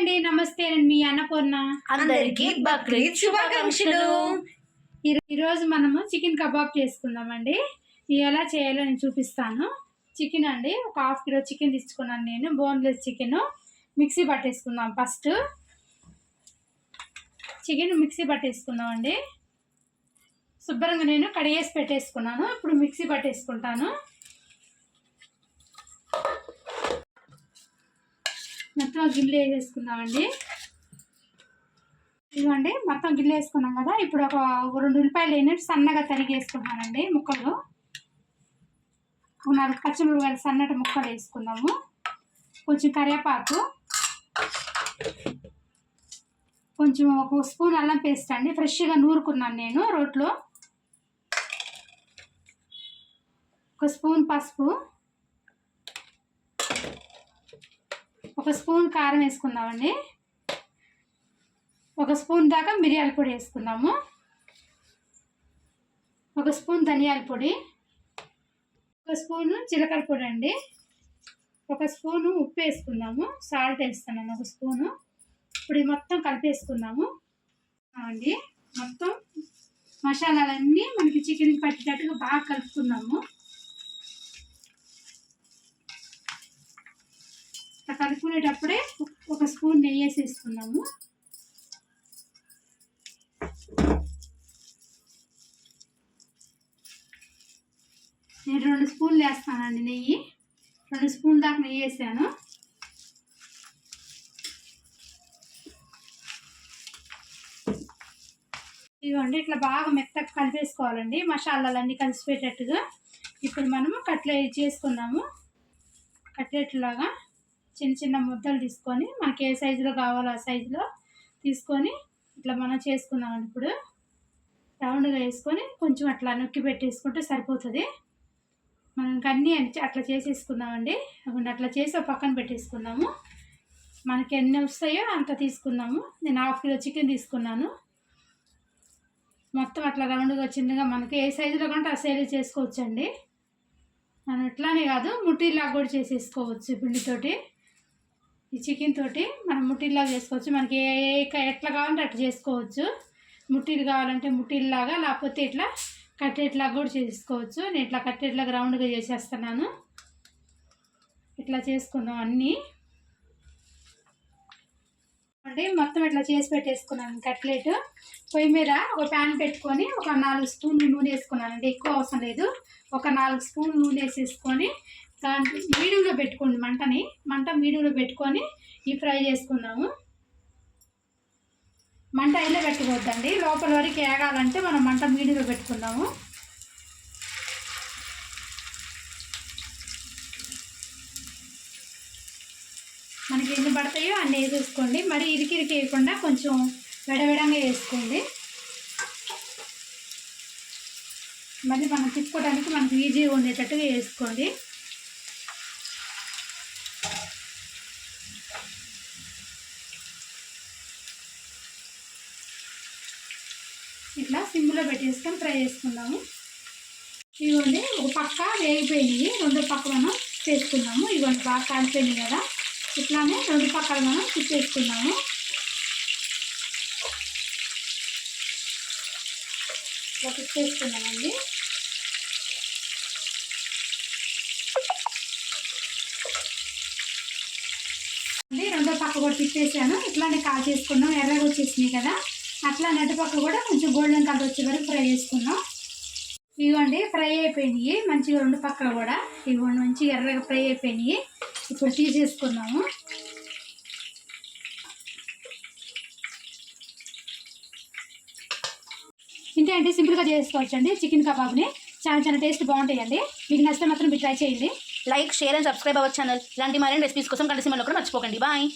అండి. నమస్తే నేను మీ అన్నపూర్ణ. అందరికీ బక్రీద్ శుభాకాంక్షలు. ఈ- ఈరోజు మనము చికెన్ కబాబ్ చేసుకుందామండి. ఎలా చేయాలో నేను చూపిస్తాను. చికెన్ అండి ఒక హాఫ్ కిలో చికెన్ తీసుకున్నాను నేను బోన్లెస్ చికెన్. మిక్సీ పట్టేసుకుందాం ఫస్ట్. చికెన్ మిక్సీ పట్టేసుకుందాం అండి శుభ్రంగా నేను కడిగేసి పెట్టేసుకున్నాను. ఇప్పుడు మిక్సీ పట్టేసుకుంటాను. మొత్తం గిన్నెలు వేసేసుకుందామండి. ఇదిగోండి మొత్తం గిన్నె వేసుకున్నాం కదా. ఇప్పుడు ఒక రెండు ఉల్లిపాయలు వేయనట్టు సన్నగా తరిగి ముక్కలు. ఒక నాలుగు పచ్చిమిరపకాయలు సన్నటి ముక్కలు వేసుకుందాము. కొంచెం కరివేపాకు. కొంచెం ఒక స్పూన్ అల్లం పేస్ట్ అండి. ఫ్రెష్గా నూరుకున్నాను నేను రోట్లో. ఒక స్పూన్ పసుపు. ఒక స్పూన్ కారం వేసుకుందామండి. ఒక స్పూన్ దాకా మిరియాల పొడి వేసుకుందాము. ఒక స్పూన్ ధనియాల పొడి ఒక స్పూను జీలకర్ర పొడి అండి. ఒక స్పూను ఉప్పు వేసుకుందాము. సాల్ట్ వేస్తున్నాను ఒక స్పూను. ఇప్పుడు మొత్తం కలిపేసుకుందాము. అండి. మొత్తం మసాలాలన్నీ మనకి చికెన్ పట్టేటట్టుగా బాగా కలుపుకుందాము. ఇట్లా కలుపుకునేటప్పుడే ఒక స్పూన్ నెయ్యి వేసేసుకున్నాము. నేను రెండు స్పూన్లు వేస్తానండి నెయ్యి. రెండు స్పూన్ దాకా నెయ్యి వేసాను. ఇదిగోండి ఇట్లా బాగా మెత్తగా కలిపేసుకోవాలండి. మసాలాలన్నీ కలిసిపోయేటట్టుగా ఇప్పుడు మనము కట్లెట్ చేసుకున్నాము కట్లెట్లాగా చిన్న చిన్న ముద్దలు తీసుకొని మనకి ఏ సైజులో కావాలో ఆ సైజులో తీసుకొని ఇట్లా మనం చేసుకున్నాం ఇప్పుడు. రౌండ్గా వేసుకొని కొంచెం అట్లా నొక్కి పెట్టేసుకుంటే సరిపోతుంది. మనం అన్నీ అని- అట్లా చేసేసుకుందామండి అట్లా చేసి పక్కన పెట్టేసుకుందాము మనకి ఎన్ని వస్తాయో అంత తీసుకుందాము నేను హాఫ్ కిలో చికెన్ తీసుకున్నాను. మొత్తం అట్లా రౌండ్గా చిన్నగా మనకి ఏ సైజులో కంటే ఆ సైజు చేసుకోవచ్చండి. మనం ఇట్లానే కాదు ముట్టిలాగా కూడా చేసేసుకోవచ్చు పిండితోటి. ఈ చికెన్ తోటి మనం ముట్టిల్లా చేసుకోవచ్చు. మనకి ఏ ఏ- ఎట్లా కావాలంటే అట్లా చేసుకోవచ్చు. ముట్టిలు కావాలంటే ముట్టిల్లాగా లేకపోతే ఇట్లా కట్టేట్లాగా కూడా చేసుకోవచ్చు. నేను ఇట్లా కట్టేట్లాగా రౌండ్గా చేసేస్తున్నాను. ఇట్లా చేసుకుందాం అన్నీ. అంటే మొత్తం ఇట్లా చేసి పెట్టేసుకున్నాను కట్లెట్. పొయ్యి మీద ఒక ప్యాన్ పెట్టుకొని ఒక నాలుగు స్పూన్లు నూనె వేసుకున్నాను అంటే ఎక్కువ అవసరం లేదు. ఒక నాలుగు స్పూన్లు నూనె వేసేసుకొని దాంట్లో మీడియంలో పెట్టుకోండి మంటని. మంట మీడియంలో పెట్టుకొని ఈ ఫ్రై చేసుకున్నాము. మంట అయిలో పెట్టుకోవద్దండి. లోపల వరకు ఏగాలంటే మనం మంట మీడియంలో పెట్టుకుందాము మనకి ఎన్ని పడతాయో అన్ని వేసేసుకోండి. మరి ఇరికిరికి వేయకుండా కొంచెం విడవిడంగా వేసుకోండి. మళ్ళీ మనం తిప్పుకోవడానికి మనకు ఈజీగా ఉండేటట్టుగా వేసుకోండి. ఇట్లా సిమ్లో పెట్టేసుకొని ఫ్రై చేసుకుందాము. ఇవ్వండి ఒక పక్క వేగిపోయినాయి రెండో పక్క మనం చేసుకుందాము. ఇవ్వండి బాగా కాలిపోయినాయి కదా. ఇట్లానే రెండు పక్కలు మనం తిప్పేసుకుందాము. ఇట్లా తిప్పేసుకున్నామండి అండి రెండో పక్క కూడా తిప్పేసాను. ఇట్లానే కాల్ చేసుకున్నాం. ఎర్రగా వచ్చేసినాయి కదా. అట్లా నటు పక్క కూడా కొంచెం గోల్డెన్ కలర్ వచ్చే వరకు ఫ్రై చేసుకున్నాం. ఇవ్వండి ఫ్రై అయిపోయినాయి. మంచిగా రెండు పక్కలు కూడా. ఇవ్వండి మంచిగా ఎర్రగా ఫ్రై అయిపోయినాయి. ఇప్పుడు తీసేసుకున్నాము. ఇంతే అంటే సింపుల్గా చేసుకోవచ్చు అండి చికెన్ కబాబ్ని. చాలా చాలా టేస్ట్ బాగుంటాయండి. మీకు నచ్చితే మాత్రం మీరు ట్రై చేయండి. Like share and subscribe our channel. ఇలాంటి మరిన్ని రెసిపీస్ కోసం కలిసి మళ్ళీ కూడా మర్చిపోకండి. బాయ్.